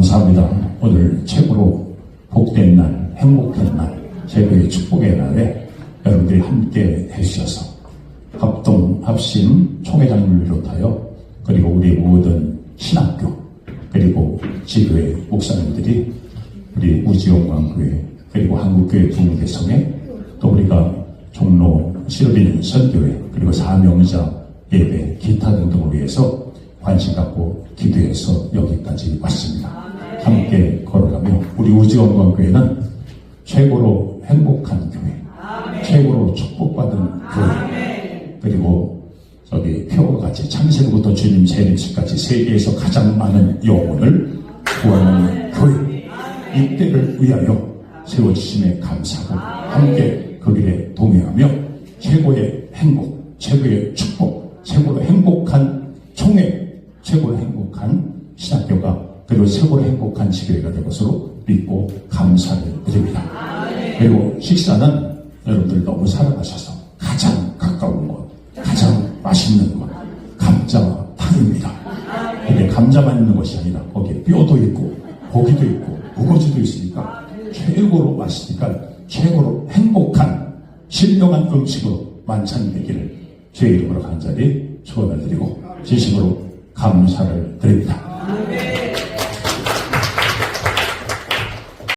감사합니다. 오늘 최고로 복된 날, 행복한 날, 최고의 축복의 날에 여러분들이 함께 해주셔서 합동, 합심, 총회장님을 비롯하여 그리고 우리 모든 신학교 그리고 지교회 목사님들이 우리 우지용광교회 그리고 한국교회 부흥대성회 또 우리가 종로 시로빈 선교회 그리고 사명자 예배 기타 등등을 위해서 관심 갖고 기도해서 여기까지 왔습니다. 함께 걸어가며 우리 우지원광교회는 최고로 행복한 교회, 최고로 축복받은 교회, 그리고 저기 표와 같이 창세부터 주님 재림식까지 세계에서 가장 많은 영혼을 구하는 교회. 이때를 위하여 세워주심에 감사하고 함께 그 길에 동행하며 최고의 행복, 최고의 축복, 최고로 행복한 총회, 최고로 행복한 신학교가 그리고 최고로 행복한 지교회가 될 것으로 믿고 감사를 드립니다. 그리고 식사는 여러분들 너무 사랑하셔서 가장 가까운 곳, 가장 맛있는 곳, 감자와 탕입니다. 거기에 감자만 있는 것이 아니라 거기에 뼈도 있고 고기도 있고 우거지도 있으니까 최고로 맛있으니까 최고로 행복한 신령한 음식으로 만찬이 되기를 주의 이름으로 간절히 축원을 드리고 진심으로 감사를 드립니다.